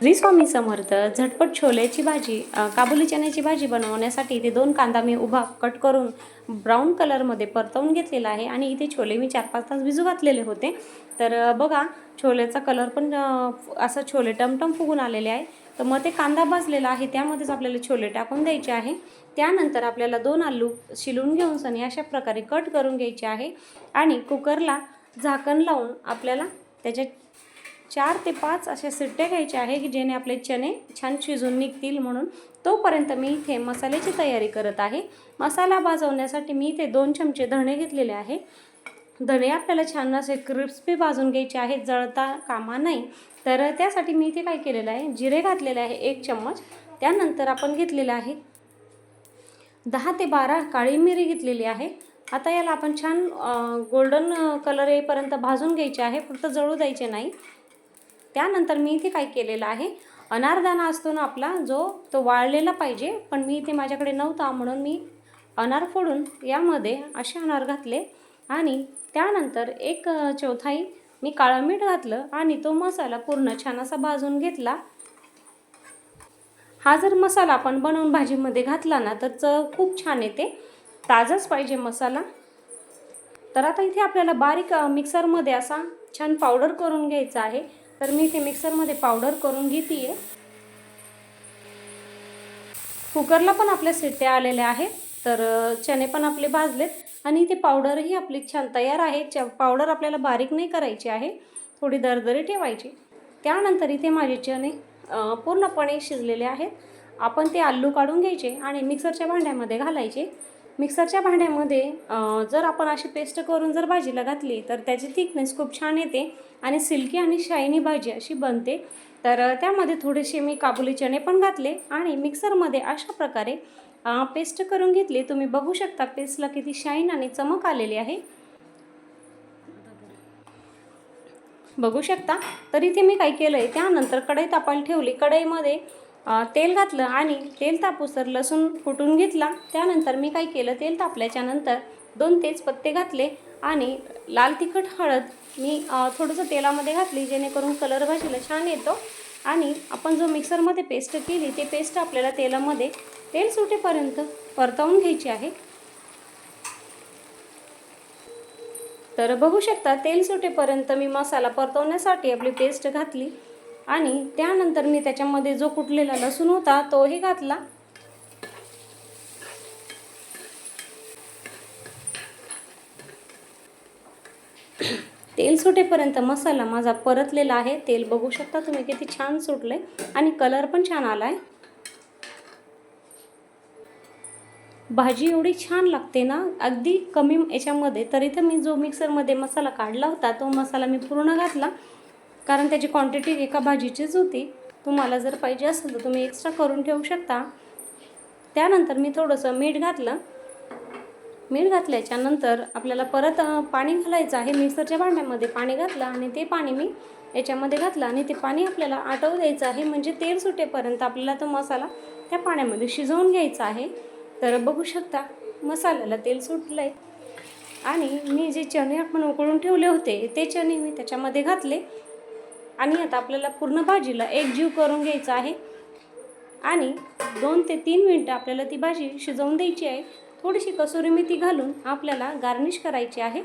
श्री स्वामी समर्थ झटपट छोल्याची भाजी काबुली चण्याची भाजी बनवण्यासाठी इथे दोन कांदा मी उभा कट करून ब्राऊन कलरमध्ये परतवून घेतलेला आहे आणि इथे छोले मी चार पाच तास भिजू घातलेले होते. तर बघा छोल्याचा कलर पण असं छोले टमटम फुगून आलेले आहे. तर मग ते कांदा भाजलेला आहे त्यामध्येच आपल्याला छोले टाकून द्यायचे आहे. त्यानंतर आपल्याला दोन आलू शिलून घेऊन सनी अशा प्रकारे कट करून घ्यायचे आहे आणि कुकरला झाकण लावून आपल्याला त्याच्या चार ते पाच अशा सिट्ट्या घ्यायच्या आहे की जेणे आपले चणे छान शिजून निघतील म्हणून. तोपर्यंत मी इथे मसाल्याची तयारी करत आहे. मसाला भाजवण्यासाठी मी इथे दोन चमचे धणे घेतलेले आहे. धणे आपल्याला छान असे क्रिस्पी भाजून घ्यायचे आहेत जळता कामा नाही. तर त्यासाठी मी इथे काय केलेलं आहे? जिरे घातलेले आहे एक चम्मच. त्यानंतर आपण घेतलेलं आहे दहा ते बारा काळी मिरी घेतलेली आहे. आता याला आपण छान गोल्डन कलर येईपर्यंत भाजून घ्यायचे आहे. फक्त जळू द्यायचे नाही. त्यानंतर मी इथे काय केलेलं आहे? अनारदाना असतो ना आपला जो तो वाळलेला पाहिजे पण मी इथे माझ्याकडे नव्हता म्हणून मी अनार फोडून यामध्ये असे अनार घातले. आणि त्यानंतर एक चौथाई मी काळं मीठ घातलं आणि तो मसाला पूर्ण छान असा भाजून घेतला. हा जर मसाला आपण बनवून भाजीमध्ये घातला ना तर चव खूप छान येते. ताजाच पाहिजे मसाला. तर आता इथे आपल्याला बारीक मिक्सरमध्ये असा छान पावडर करून घ्यायचा आहे. तर मी ते मिक्सरमध्ये पावडर करून घेते आहे कुकरला पण आपल्या शिट्ट्या आलेल्या आहेत तर चणे पण आपले भाजलेत आणि ते पावडरही आपली छान तयार आहे. च पावडर आपल्याला बारीक नाही करायची आहे थोडी दरदरी ठेवायची. त्यानंतर इथे माझे चणे पूर्णपणे शिजलेले आहेत. आपण ते आलू काढून घ्यायचे आणि मिक्सरच्या भांड्यामध्ये घालायचे. मिक्सरच्या भांड्यामध्ये जर आपण अशी पेस्ट करून जर भाजीला घातली तर त्याची थिकनेस खूप छान येते आणि सिल्की आणि शायनी भाजी अशी बनते. तर त्यामध्ये थोडेसे मी काबुली चणे पण घातले आणि मिक्सरमध्ये अशा प्रकारे पेस्ट करून घेतली. तुम्ही बघू शकता पेस्टला किती शाईन आणि चमक आलेली आहे. बघू शकता. तर इथे मी काय केलं आहे त्यानंतर कढई तापायला ठेवली. कढईमध्ये तेल घातलं आणि तेल तापूसर लसूण फुटून घेतला. त्यानंतर मी काय केलं तेल तापल्याच्या नंतर दोन तेजपत्ते घातले आणि लाल तिखट हळद मी थोडंसं तेलामध्ये घातली जेणेकरून कलर भाजीला छान येतो. आणि आपण जो मिक्सरमध्ये पेस्ट केली ते पेस्ट आपल्याला तेलामध्ये तेल सुटेपर्यंत परतवून घ्यायची आहे. तर बघू शकता तेल सुटेपर्यंत मी मसाला परतवण्यासाठी आपली पेस्ट घातली. आणि त्यानंतर मी त्याच्यामध्ये जो कुटलेला लसूण होता तोही घातला. तेल सुटेपर्यंत मसाला माझा परतलेला आहे. तेल बघू शकता तुम्ही किती छान सुटले आणि कलर पण छान आलाय. भाजी एवढी छान लागते ना अगदी कमी याच्यामध्ये. तर इथं मी जो मिक्सरमध्ये मसाला काढला होता तो मसाला मी पूर्ण घातला. कारण त्याची क्वांटिटी एका भाजीचीच होती. तुम्हाला जर पाहिजे असेल तर तुम्ही एक्स्ट्रा करून ठेवू शकता. त्यानंतर मी थोडंसं मीठ घातलं. मीठ घातल्याच्यानंतर आपल्याला परत पाणी घालायचं आहे. मिक्सरच्या भांड्यामध्ये पाणी घातलं आणि ते पाणी मी याच्यामध्ये घातलं आणि ते पाणी आपल्याला आटवू द्यायचं आहे. म्हणजे तेल सुटेपर्यंत आपल्याला तो मसाला त्या पाण्यामध्ये शिजवून घ्यायचा आहे. तर बघू शकता मसाल्याला तेल सुटलं आहे आणि मी जे चणे आपण उकळून ठेवले होते ते चणे मी त्याच्यामध्ये घातले. आणि आता आपल्याला पूर्ण भाजीला एक जीव करून घ्यायचा आहे. आणि दोन ते तीन मिनटं आपल्याला ती भाजी शिजवून द्यायची आहे. थोडीशी कसुरी मेथी घालून आपल्याला गार्निश करायची आहे.